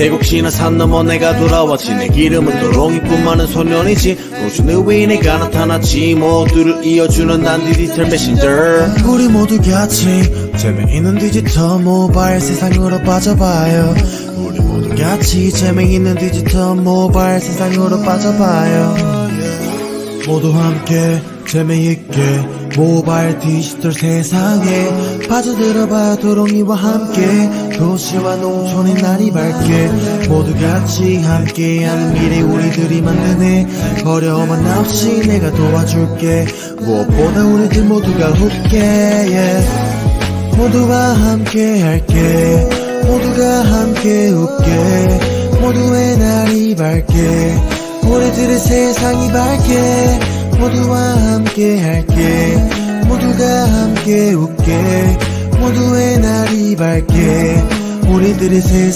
태국 신화산 넘어 내가 돌아왔지. 내 이름은 도롱이뿐 많은 소년이지. 노준의 위에 내가 나타났지. 모두를 이어주는 난 디지털 메신저. 우리 모두 같이 재미있는 디지털 모바일 세상으로 빠져봐요. 우리 모두 같이 재미있는 디지털 모바일 세상으로 빠져봐요. 모두 함께 재미있게 모바일 디지털 세상에 빠져들어봐 도롱이와 함께 도시와 농촌의 날이 밝게 모두 같이 함께하는 미래 우리들이 만드네. 어려움은 없이 내가 도와줄게. 무엇보다 우리들 모두가 웃게. Yeah. 모두와 함께 할게. 모두가 함께 웃게. 모두의 날이 밝게 우리들의 세상이 밝게 함께 할게. 모두가 함께 웃게. 모두의 날이 밝게. 우리들의 세상